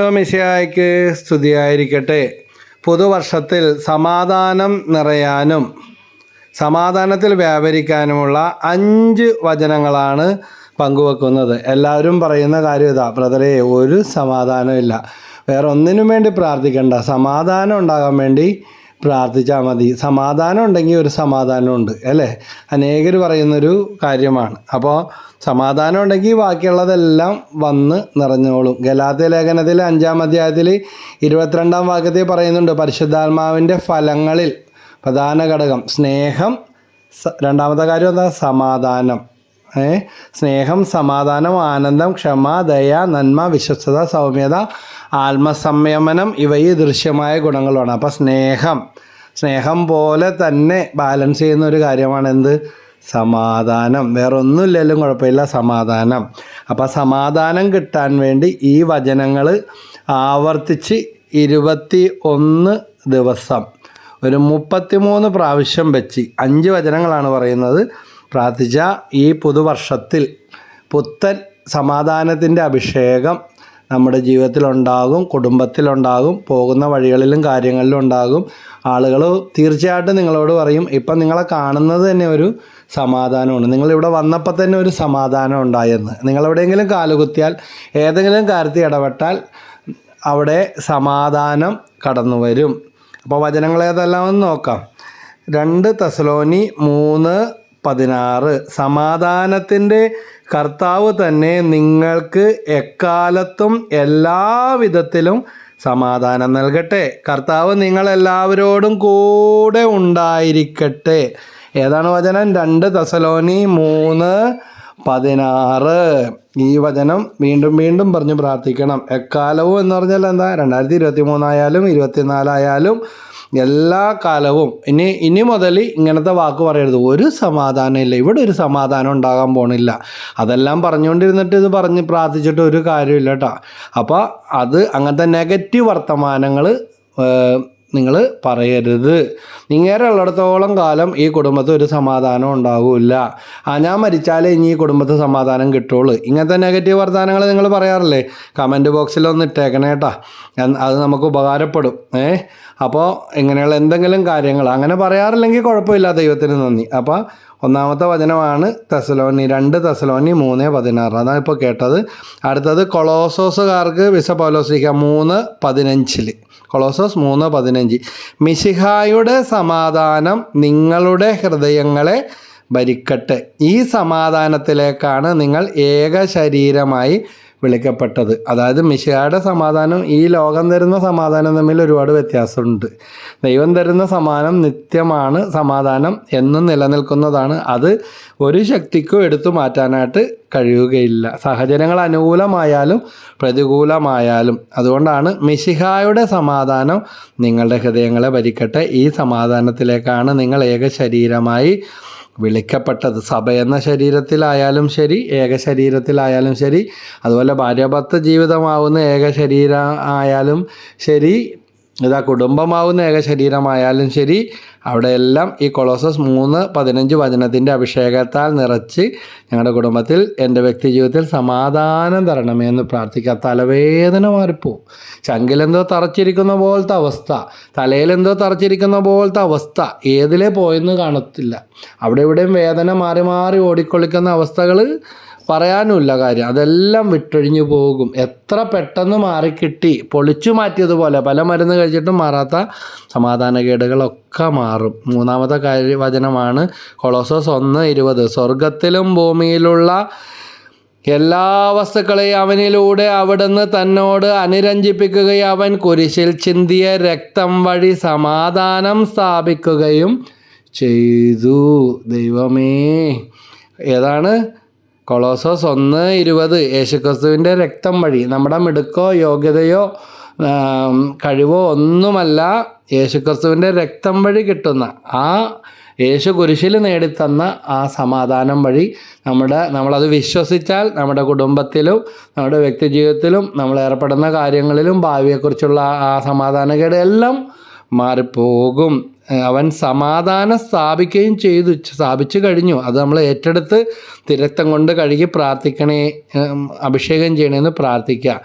മിശയായ്ക്ക് സ്തുതിയായിരിക്കട്ടെ. പുതുവർഷത്തിൽ സമാധാനം നിറയാനും സമാധാനത്തിൽ വ്യാപരിക്കാനുമുള്ള അഞ്ച് വചനങ്ങളാണ് പങ്കുവെക്കുന്നത്. എല്ലാവരും പറയുന്ന കാര്യം ഇതാ ബ്രദറെ ഒരു സമാധാനമില്ല വേറെ ഒന്നിനും വേണ്ടി പ്രാർത്ഥിക്കണ്ട. സമാധാനം ഉണ്ടാകാൻ വേണ്ടി പ്രാർത്ഥിച്ചാൽ മതി. സമാധാനം ഉണ്ടെങ്കിൽ ഒരു സമാധാനമുണ്ട് അല്ലേ? അനേകർ പറയുന്നൊരു കാര്യമാണ്. അപ്പോൾ സമാധാനം ഉണ്ടെങ്കിൽ ബാക്കിയുള്ളതെല്ലാം വന്ന് നിറഞ്ഞോളും. ഗലാത്യ ലേഖനത്തിൽ അഞ്ചാം അധ്യായത്തിൽ ഇരുപത്തിരണ്ടാം വാക്യത്തിൽ പറയുന്നുണ്ട് പരിശുദ്ധാത്മാവിന്റെ ഫലങ്ങളിൽ പ്രധാന ഘടകം. സ്നേഹം രണ്ടാമത്തെ കാര്യം എന്താ? സമാധാനം. സ്നേഹം സമാധാനം ആനന്ദം ക്ഷമ ദയ നന്മ വിശ്വസ്തത സൗമ്യത ആത്മസംയമനം ഇവ ഈ ദൃശ്യമായ ഗുണങ്ങളാണ് അപ്പോൾ സ്നേഹം. സ്നേഹം പോലെ തന്നെ ബാലൻസ് ചെയ്യുന്ന ഒരു കാര്യമാണ് എന്ത്? സമാധാനം. വേറൊന്നുമില്ലെങ്കിലും കുഴപ്പമില്ല സമാധാനം. അപ്പോൾ സമാധാനം കിട്ടാൻ വേണ്ടി ഈ വചനങ്ങൾ ആവർത്തിച്ച് ഇരുപത്തി ഒന്ന് ദിവസം. ഒരു മുപ്പത്തിമൂന്ന് പ്രാവശ്യം വെച്ച് അഞ്ച് വചനങ്ങളാണ് പറയുന്നത്. പ്രാർത്ഥിച്ച ഈ പുതുവർഷത്തിൽ പുത്തൻ സമാധാനത്തിന്റെ അഭിഷേകം നമ്മുടെ ജീവിതത്തിലുണ്ടാകും കുടുംബത്തിലുണ്ടാകും പോകുന്ന വഴികളിലും കാര്യങ്ങളിലും ഉണ്ടാകും. ആളുകൾ തീർച്ചയായിട്ടും നിങ്ങളോട് പറയും ഇപ്പം നിങ്ങളെ കാണുന്നത് തന്നെ ഒരു സമാധാനമാണ്. നിങ്ങളിവിടെ വന്നപ്പോൾ തന്നെ ഒരു സമാധാനം ഉണ്ടായെന്ന്. നിങ്ങളെവിടെയെങ്കിലും കാലുകുത്തിയാൽ ഏതെങ്കിലും കാര്യത്തിൽ ഇടപെട്ടാൽ അവിടെ സമാധാനം കടന്നു വരും അപ്പോൾ വചനങ്ങൾ ഏതെല്ലാം ഒന്ന് നോക്കാം. രണ്ട് തസലോനി മൂന്ന് പതിനാറ്. സമാധാനത്തിന്റെ കർത്താവ് തന്നെ നിങ്ങൾക്ക് എക്കാലത്തും എല്ലാവിധത്തിലും സമാധാനം നൽകട്ടെ. കർത്താവ് നിങ്ങളെല്ലാവരോടും കൂടെ ഉണ്ടായിരിക്കട്ടെ. ഏതാണ് വചനം? രണ്ട് തസലോനി മൂന്ന് പതിനാറ്. ഈ വചനം വീണ്ടും വീണ്ടും പറഞ്ഞ് പ്രാർത്ഥിക്കണം. എക്കാലവും എന്ന് പറഞ്ഞാൽ എന്താ? രണ്ടായിരത്തി ഇരുപത്തി മൂന്നായാലും ഇരുപത്തിനാലായാലും എല്ലാ കാലവും. ഇനി ഇനി മുതൽ ഇങ്ങനത്തെ വാക്ക് പറയരുത്. ഒരു സമാധാനം ഇല്ല. ഇവിടെ ഒരു സമാധാനം ഉണ്ടാകാൻ പോണില്ല. അതെല്ലാം പറഞ്ഞുകൊണ്ടിരുന്നിട്ട് ഇത് പറഞ്ഞ് പ്രാർത്ഥിച്ചിട്ട് ഒരു കാര്യമില്ല കേട്ടോ. അപ്പോൾ അത് അങ്ങനത്തെ നെഗറ്റീവ് വർത്തമാനങ്ങൾ നിങ്ങൾ പറയരുത്. നിങ്ങേറെ ഉള്ളിടത്തോളം കാലം ഈ കുടുംബത്തിൽ ഒരു സമാധാനം ഉണ്ടാവില്ല. ആ ഞാൻ മരിച്ചാലേ ഇനി ഈ കുടുംബത്തിൽ സമാധാനം കിട്ടുള്ളൂ. ഇങ്ങനത്തെ നെഗറ്റീവ് വർത്തമാനങ്ങൾ നിങ്ങൾ പറയാറില്ലേ? കമന്റ് ബോക്സിൽ ഒന്ന് ഇട്ടേക്കണേ കേട്ടാ ഞാൻ- അത് നമുക്ക് ഉപകാരപ്പെടും. ഏ? അപ്പോൾ ഇങ്ങനെയുള്ള എന്തെങ്കിലും കാര്യങ്ങൾ അങ്ങനെ പറയാറില്ലെങ്കിൽ കുഴപ്പമില്ല. ദൈവത്തിന് നന്ദി. അപ്പോൾ ഒന്നാമത്തെ വചനമാണ് തെസലോനി രണ്ട് തെസലോനി മൂന്ന് പതിനാറ്. അതാണ് ഇപ്പോൾ കേട്ടത്. അടുത്തത് കൊളോസോസുകാർക്ക് വിസ പൗലോസിക്ക മൂന്ന് പതിനഞ്ചിൽ കൊളോസോസ് മൂന്ന് പതിനഞ്ച്. മിശിഹായുടെ സമാധാനം നിങ്ങളുടെ ഹൃദയങ്ങളെ ഭരിക്കട്ടെ. ഈ സമാധാനത്തിലേക്കാണ് നിങ്ങൾ ഏക ശരീരമായി വിളിക്കപ്പെട്ടത്. അതായത് മിശിഹായുടെ സമാധാനം ഈ ലോകം തരുന്ന സമാധാനം തമ്മിൽ ഒരുപാട് വ്യത്യാസമുണ്ട്. ദൈവം തരുന്ന സമാനം നിത്യമാണ് സമാധാനം എന്നും നിലനിൽക്കുന്നതാണ്. അത് ഒരു ശക്തിക്കും എടുത്തു മാറ്റാനായിട്ട് കഴിയുകയില്ല. സാഹചര്യങ്ങൾ അനുകൂലമായാലും പ്രതികൂലമായാലും. അതുകൊണ്ടാണ് മിശിഹായുടെ സമാധാനം നിങ്ങളുടെ ഹൃദയങ്ങളെ ഭരിക്കട്ടെ. ഈ സമാധാനത്തിലേക്കാണ് നിങ്ങൾ ഏക ശരീരമായി വിളിക്കപ്പെട്ടത് സഭ എന്ന ശരീരത്തിലായാലും ശരി ഏക ശരീരത്തിലായാലും ശരി അതുപോലെ ഭാര്യാഭർത്ത ജീവിതമാവുന്ന ഏക ശരീരം ആയാലും ശരി ഇതാ കുടുംബമാവുന്ന ഏക ശരീരമായാലും ശരി അവിടെയെല്ലാം ഈ കൊളോസസ് മൂന്ന് പതിനഞ്ച് വചനത്തിന്റെ അഭിഷേകത്താൽ നിറച്ച് ഞങ്ങളുടെ കുടുംബത്തിൽ എന്റെ വ്യക്തി ജീവിതത്തിൽ സമാധാനം തരണമേ എന്ന് പ്രാർത്ഥിക്കുക. തലവേദന മാറിപ്പോവും. ചങ്കിലെന്തോ തറച്ചിരിക്കുന്ന പോലത്തെ അവസ്ഥ തലയിലെന്തോ തറച്ചിരിക്കുന്ന പോലത്തെ അവസ്ഥ ഏതിലേ പോയെന്ന് കാണത്തില്ല. അവിടെ ഇവിടെയും വേദന മാറി മാറി ഓടിക്കൊള്ളിക്കുന്ന അവസ്ഥകൾ പറയാനുമില്ല കാര്യം. അതെല്ലാം വിട്ടൊഴിഞ്ഞു പോകും. എത്ര പെട്ടെന്ന് മാറിക്കിട്ടി. പൊളിച്ചു മാറ്റിയതുപോലെ പല മരുന്ന് കഴിച്ചിട്ടും മാറാത്ത സമാധാനക്കേടുകളൊക്കെ മാറും. മൂന്നാമത്തെ കാര്യ വചനമാണ് കൊളോസോസ് ഒന്ന് ഇരുപത്. സ്വർഗത്തിലും ഭൂമിയിലുള്ള എല്ലാ വസ്തുക്കളെയും അവനിലൂടെ അവിടുന്ന് തന്നോട് അനുരഞ്ജിപ്പിക്കുകയും അവൻ കുരിശിൽ ചിന്തിയ രക്തം വഴി സമാധാനം സ്ഥാപിക്കുകയും ചെയ്തു. ദൈവമേ. ഏതാണ്? കൊളോസോസ് ഒന്ന് ഇരുപത്. യേശുക്രിസ്തുവിന്റെ രക്തം വഴി. നമ്മുടെ മിടുക്കോ യോഗ്യതയോ കഴിവോ ഒന്നുമല്ല യേശുക്രിസ്തുവിന്റെ രക്തം വഴി കിട്ടുന്ന ആ യേശു കുരിശിൽ നേടിത്തന്ന ആ സമാധാനം വഴി നമ്മുടെ നമ്മളത് വിശ്വസിച്ചാൽ നമ്മുടെ കുടുംബത്തിലും നമ്മുടെ വ്യക്തിജീവിതത്തിലും നമ്മൾ ഏർപ്പെടുന്ന കാര്യങ്ങളിലും ഭാവിയെക്കുറിച്ചുള്ള ആ സമാധാനകേട് എല്ലാം മാറിപ്പോകും. അവൻ സമാധാനം സ്ഥാപിക്കുകയും ചെയ്തു സ്ഥാപിച്ചു കഴിഞ്ഞു. അത് നമ്മൾ ഏറ്റെടുത്ത് തിരക്തം കൊണ്ട് കഴുകി പ്രാർത്ഥിക്കണേ അഭിഷേകം ചെയ്യണമെന്ന് പ്രാർത്ഥിക്കുക.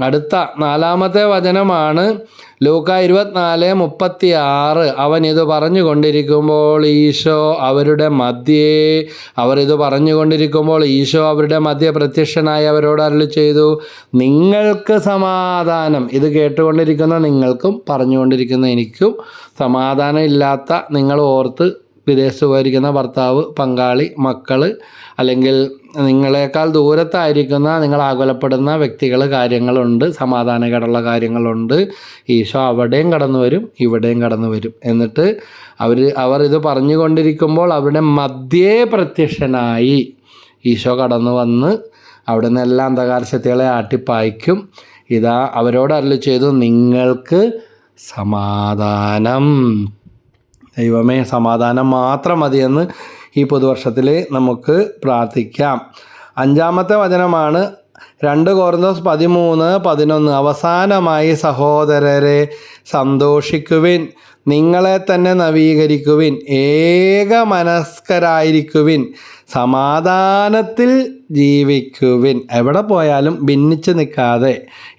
അടുത്ത നാലാമത്തെ വചനമാണ് ലൂക്ക ഇരുപത്തിനാല് മുപ്പത്തി ആറ് അവൻ ഇത് പറഞ്ഞുകൊണ്ടിരിക്കുമ്പോൾ ഈശോ അവരുടെ മധ്യേ. അവർ ഇത് പറഞ്ഞുകൊണ്ടിരിക്കുമ്പോൾ ഈശോ അവരുടെ മധ്യ പ്രത്യക്ഷനായി അവരോട് അരളി ചെയ്തു നിങ്ങൾക്ക് സമാധാനം. ഇത് കേട്ടുകൊണ്ടിരിക്കുന്ന നിങ്ങൾക്കും പറഞ്ഞുകൊണ്ടിരിക്കുന്ന എനിക്കും സമാധാനം ഇല്ലാത്ത നിങ്ങൾ ഓർത്ത് വിദേശത്ത് പോയിരിക്കുന്ന ഭർത്താവ് പങ്കാളി മക്കൾ അല്ലെങ്കിൽ നിങ്ങളെക്കാൾ ദൂരത്തായിരിക്കുന്ന നിങ്ങൾ ആകുലപ്പെടുന്ന വ്യക്തികൾ കാര്യങ്ങളുണ്ട്. സമാധാനകരമുള്ള കാര്യങ്ങളുണ്ട്. ഈശോ അവിടെയും കടന്നു വരും ഇവിടെയും കടന്നു വരും. എന്നിട്ട് അവർ അവർ ഇത് പറഞ്ഞുകൊണ്ടിരിക്കുമ്പോൾ അവരുടെ മധ്യേ പ്രത്യക്ഷനായി ഈശോ കടന്നു വന്ന് അവിടെ നിന്ന് എല്ലാ അന്ധകാരശക്തികളെ ആട്ടിപ്പായ്ക്കും. ഇതാ അവരോട് അരളി ചെയ്തു നിങ്ങൾക്ക് സമാധാനം ദൈവമേ സമാധാനം മാത്രം മതിയെന്ന് ഈ പുതുവർഷത്തിൽ നമുക്ക് പ്രാർത്ഥിക്കാം. അഞ്ചാമത്തെ വചനമാണ് രണ്ട് കോർന്തോസ് പതിമൂന്ന് പതിനൊന്ന്. അവസാനമായി സഹോദരരെ സന്തോഷിക്കുവിൻ നിങ്ങളെ തന്നെ നവീകരിക്കുവിൻ ഏക മനസ്കരായിരിക്കുവിൻ സമാധാനത്തിൽ ജീവിക്കുവിൻ. എവിടെ പോയാലും ഭിന്നിച്ച് നിൽക്കാതെ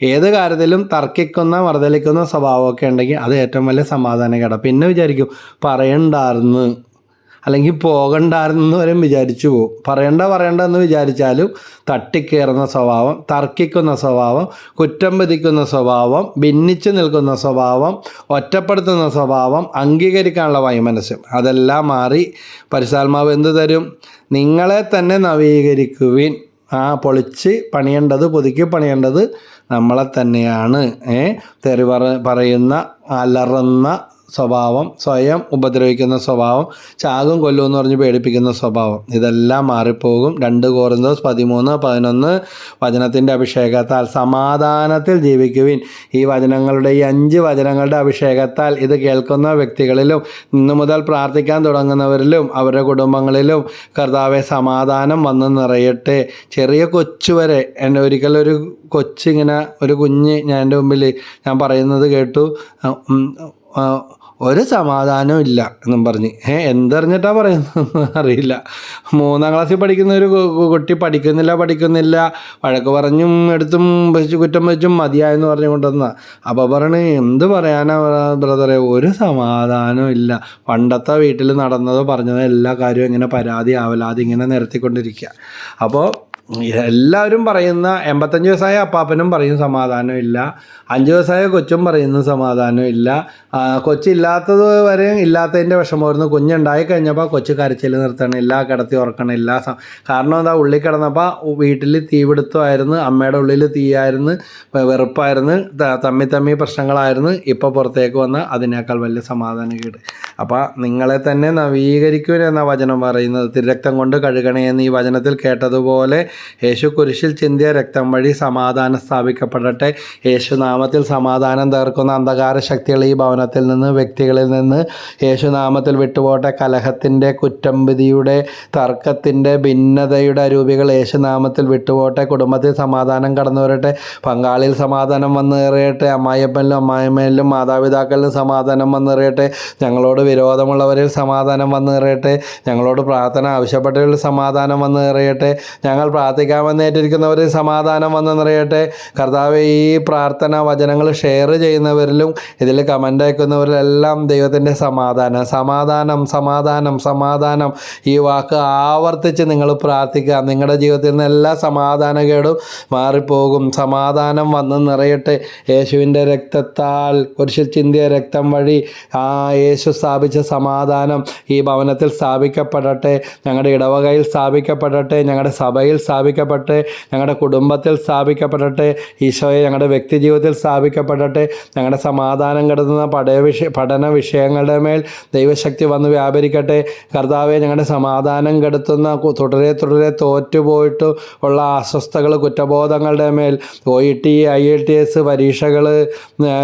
ഏത് കാര്യത്തിലും തർക്കിക്കുന്ന മറുതലിക്കുന്ന സ്വഭാവമൊക്കെ ഉണ്ടെങ്കിൽ അത് ഏറ്റവും വലിയ സമാധാനകേട പിന്നെ വിചാരിക്കും പറയണ്ടായിരുന്നു അല്ലെങ്കിൽ പോകണ്ടായിരുന്നു വരെ വിചാരിച്ചു പോകും പറയണ്ട പറയണ്ട എന്ന് വിചാരിച്ചാലും തട്ടിക്കേറുന്ന സ്വഭാവം തർക്കിക്കുന്ന സ്വഭാവം കുറ്റം വിധിക്കുന്ന സ്വഭാവം ഭിന്നിച്ചു നിൽക്കുന്ന സ്വഭാവം ഒറ്റപ്പെടുത്തുന്ന സ്വഭാവം അംഗീകരിക്കാനുള്ള വൈമനസ്യം. അതെല്ലാം മാറി പരിശാത്മാവ് എന്ത് തരും? നിങ്ങളെ തന്നെ നവീകരിക്കുവിൻ. ആ പൊളിച്ച് പണിയേണ്ടത് പുതുക്കി പണിയേണ്ടത് നമ്മളെ തന്നെയാണ്. ഏ? തെറി പറയുന്ന അലറുന്ന സ്വഭാവം സ്വയം ഉപദ്രവിക്കുന്ന സ്വഭാവം ചാകും കൊല്ലും എന്ന് പറഞ്ഞ് പേടിപ്പിക്കുന്ന സ്വഭാവം. ഇതെല്ലാം മാറിപ്പോകും. രണ്ട് കോറിന്തോസ് പതിമൂന്ന് പതിനൊന്ന് വചനത്തിന്റെ അഭിഷേകത്താൽ സമാധാനത്തിൽ ജീവിക്കുവിൻ. ഈ വചനങ്ങളുടെ ഈ അഞ്ച് വചനങ്ങളുടെ അഭിഷേകത്താൽ ഇത് കേൾക്കുന്ന വ്യക്തികളിലും ഇന്നു മുതൽ പ്രാർത്ഥിക്കാൻ തുടങ്ങുന്നവരിലും അവരുടെ കുടുംബങ്ങളിലും കർത്താവെ സമാധാനം വന്ന് നിറയട്ടെ. ചെറിയ കൊച്ചു വരെ എന്റെ ഒരിക്കലൊരു കൊച്ചിങ്ങനെ ഒരു കുഞ്ഞ് ഞാൻ എന്റെ മുമ്പിൽ ഞാൻ പറയുന്നത് കേട്ടു. ഒരു സമാധാനവും ഇല്ല എന്നും പറഞ്ഞ്. ഏ എന്തറിഞ്ഞിട്ടാ പറയുന്നത് അറിയില്ല. മൂന്നാം ക്ലാസ്സിൽ പഠിക്കുന്ന ഒരു കുട്ടി പഠിക്കുന്നില്ല പഠിക്കുന്നില്ല. വഴക്ക് പറഞ്ഞും എടുത്തും വെച്ച് കുറ്റം വെച്ചും മതിയായെന്ന് പറഞ്ഞു കൊണ്ടുവന്ന അപ്പോൾ പറഞ്ഞ് എന്ത് പറയാനാ ബ്രദറെ? ഒരു സമാധാനവും ഇല്ല. പണ്ടത്തെ വീട്ടിൽ നടന്നതോ പറഞ്ഞതോ എല്ലാ കാര്യവും ഇങ്ങനെ പരാതി ആവലാതെ ഇങ്ങനെ നിരത്തിക്കൊണ്ടിരിക്കുക അപ്പോൾ എല്ലാവരും പറയുന്ന എൺപത്തഞ്ച് വയസ്സായ അപ്പാപ്പനും പറയും സമാധാനമില്ല. അഞ്ച് വയസ്സായ കൊച്ചും പറയുന്ന സമാധാനം ഇല്ല കൊച്ചില്ലാത്തത് വരെ ഇല്ലാത്തതിന്റെ വിഷമമായിരുന്നു. കുഞ്ഞുണ്ടായി കഴിഞ്ഞപ്പോൾ കൊച്ച് കരച്ചിൽ നിർത്തണില്ല കിടത്തി ഉറക്കണില്ല. കാരണം എന്താ ഉള്ളിൽ കിടന്നപ്പോൾ വീട്ടിൽ തീപിടുത്തമായിരുന്നു അമ്മയുടെ ഉള്ളിൽ തീയായിരുന്നു വെറുപ്പായിരുന്നു തമ്മി തമ്മി പ്രശ്നങ്ങളായിരുന്നു. ഇപ്പോൾ പുറത്തേക്ക് വന്ന അതിനേക്കാൾ വലിയ സമാധാനം കേട്. അപ്പോൾ നിങ്ങളെ തന്നെ നവീകരിക്കുവാൻ എന്ന വചനം പറയുന്നത്. തിരക്തം കൊണ്ട് കഴുകണേ എന്ന് ഈ വചനത്തിൽ കേട്ടതുപോലെ യേശു കുരിശിൽ ചിന്തിയ രക്തം വഴി സമാധാനം സ്ഥാപിക്കപ്പെടട്ടെ. യേശുനാമത്തിൽ സമാധാനം തീർക്കുന്ന അന്ധകാര ശക്തികൾ ഈ ഭവനത്തിൽ നിന്ന് വ്യക്തികളിൽ നിന്ന് യേശുനാമത്തിൽ വിട്ടുപോട്ടെ കലഹത്തിന്റെ കുറ്റംവിധിയുടെ തർക്കത്തിന്റെ ഭിന്നതയുടെ അരൂപികൾ യേശുനാമത്തിൽ വിട്ടുപോട്ടെ കുടുംബത്തിൽ സമാധാനം കടന്നു വരട്ടെ. പങ്കാളിയിൽ സമാധാനം വന്നേറിയട്ടെ അമ്മായിയപ്പനിലും അമ്മായിമ്മയിലും മാതാപിതാക്കളിലും സമാധാനം വന്നേറിയട്ടെ ഞങ്ങളോട് വിരോധമുള്ളവരിൽ സമാധാനം വന്നേറിയട്ടെ ഞങ്ങളോട് പ്രാർത്ഥന ആവശ്യപ്പെട്ടവരിൽ സമാധാനം വന്നേറിയട്ടെ കയറിയട്ടെ ഞങ്ങൾ പ്രാർത്ഥിക്കാമെന്നേറ്റിരിക്കുന്നവരിൽ സമാധാനം വന്നു നിറയട്ടെ. കർത്താവ് ഈ പ്രാർത്ഥന വചനങ്ങൾ ഷെയർ ചെയ്യുന്നവരിലും ഇതിൽ കമന്റ് അയക്കുന്നവരിലെല്ലാം ദൈവത്തിന്റെ സമാധാനം. സമാധാനം സമാധാനം സമാധാനം. ഈ വാക്ക് ആവർത്തിച്ച് നിങ്ങൾ പ്രാർത്ഥിക്കുക. നിങ്ങളുടെ ജീവിതത്തിൽ നിന്ന് എല്ലാ സമാധാനകേടും മാറിപ്പോകും. സമാധാനം വന്ന് നിറയട്ടെ. യേശുവിന്റെ രക്തത്താൽ കുരിശിൽ ചിന്തിയ രക്തം വഴി ആ യേശു സ്ഥാപിച്ച സമാധാനം ഈ ഭവനത്തിൽ സ്ഥാപിക്കപ്പെടട്ടെ. ഞങ്ങളുടെ ഇടവകയിൽ സ്ഥാപിക്കപ്പെടട്ടെ. ഞങ്ങളുടെ സഭയിൽ സ്ഥാപിക്കപ്പെടട്ടെ ഞങ്ങളുടെ കുടുംബത്തിൽ സ്ഥാപിക്കപ്പെടട്ടെ ഈശോയെ ഞങ്ങളുടെ വ്യക്തി ജീവിതത്തിൽ സ്ഥാപിക്കപ്പെടട്ടെ ഞങ്ങളുടെ സമാധാനം കിടന്ന പഠന പഠന വിഷയങ്ങളുടെ മേൽ ദൈവശക്തി വന്ന് വ്യാപരിക്കട്ടെ. കർത്താവെ ഞങ്ങളുടെ സമാധാനം കെടുത്തുന്ന തുടരെ തുടരെ തോറ്റുപോയിട്ട് ഉള്ള അസ്വസ്ഥകൾ കുറ്റബോധങ്ങളുടെ മേൽ O E T I E L T പരീക്ഷകൾ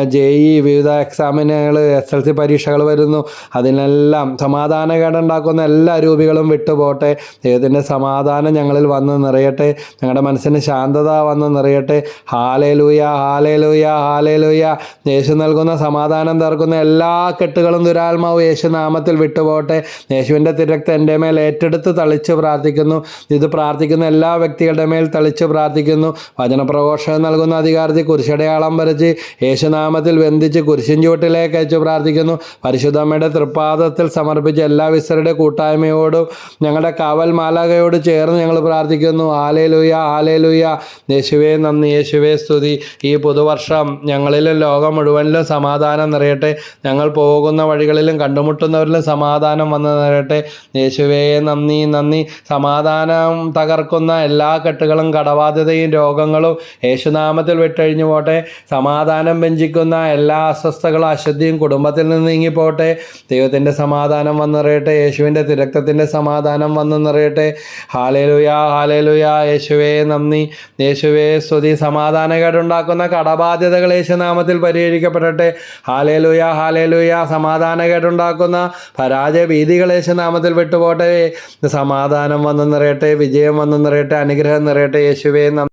ജെ ഇ വിവിധ എക്സാമിനുകൾ എസ് എൽ സി പരീക്ഷകൾ വരുന്നു. അതിനെല്ലാം സമാധാനകേടുണ്ടാക്കുന്ന എല്ലാ രൂപികളും വിട്ടുപോട്ടെ. ദൈവത്തിന്റെ സമാധാനം ഞങ്ങളിൽ വന്ന് നിറയും നിറയട്ടെ. ഞങ്ങളുടെ മനസ്സിന് ശാന്തത വന്ന് നിറയട്ടെ. ഹാലേലൂയ ഹാലേലൂയ ഹാലേലൂയ യേശു നൽകുന്ന സമാധാനം തീർക്കുന്ന എല്ലാ കെട്ടുകളും ദുരാത്മാവ് യേശു നാമത്തിൽ വിട്ടുപോട്ടെ യേശുവിന്റെ തിരക്ത് എന്റെ മേൽ ഏറ്റെടുത്ത് തളിച്ച് പ്രാർത്ഥിക്കുന്നു. ഇത് പ്രാർത്ഥിക്കുന്ന എല്ലാ വ്യക്തികളുടെ മേൽ തളിച്ച് പ്രാർത്ഥിക്കുന്നു. വചനപ്രഘോഷകം നൽകുന്ന അധികാരത്തിൽ കുരിശടയാളം വരച്ച് യേശുനാമത്തിൽ ബന്ധിച്ച് കുരിശിൻ ചുവട്ടിലേക്ക് അയച്ച് പ്രാർത്ഥിക്കുന്നു. പരിശുദ്ധമ്മയുടെ തൃപ്പാദത്തിൽ സമർപ്പിച്ച എല്ലാ വിസരുടെ കൂട്ടായ്മയോടും ഞങ്ങളുടെ കാവൽ മാലാകയോട് ചേർന്ന് ഞങ്ങൾ പ്രാർത്ഥിക്കുന്നു. ആലേലുയ ആലേലുയ. യേശുവേ നന്ദി യേശുവേ സ്തുതി. ഈ പുതുവർഷം ഞങ്ങളിലും ലോകം മുഴുവനിലും സമാധാനം നിറയട്ടെ. ഞങ്ങൾ പോകുന്ന വഴികളിലും കണ്ടുമുട്ടുന്നവരിലും സമാധാനം വന്ന് നിറയട്ടെ. യേശുവേ നന്ദി നന്ദി. സമാധാനം തകർക്കുന്ന എല്ലാ കെട്ടുകളും കടബാധ്യതയും രോഗങ്ങളും യേശുനാമത്തിൽ വിട്ടഴിഞ്ഞു പോട്ടെ. സമാധാനം വെഞ്ചിക്കുന്ന എല്ലാ അസ്വസ്ഥകളും അശുദ്ധിയും കുടുംബത്തിൽ നിന്ന് നീങ്ങിപ്പോട്ടെ ദൈവത്തിന്റെ സമാധാനം വന്ന് നിറയട്ടെ. യേശുവിന്റെ തിരക്തത്തിന്റെ സമാധാനം വന്ന് നിറയട്ടെ. Hallelujah hallelujah. യേശുവേ നന്ദി. യേശുവേ സ്തുതി. സമാധാനകേടുണ്ടാക്കുന്ന കടബാധ്യതകൾ യേശുനാമത്തിൽ പരിഹരിക്കപ്പെടട്ടെ. ഹാലേലുയ ഹാലേലുയ സമാധാനകേടുണ്ടാക്കുന്ന പരാജയ ഭീതികൾ യേശുനാമത്തിൽ വിട്ടുപോട്ടെ സമാധാനം വന്ന് നിറയട്ടെ. വിജയം വന്ന് നിറയട്ടെ. അനുഗ്രഹം നിറയട്ടെ. യേശുവേ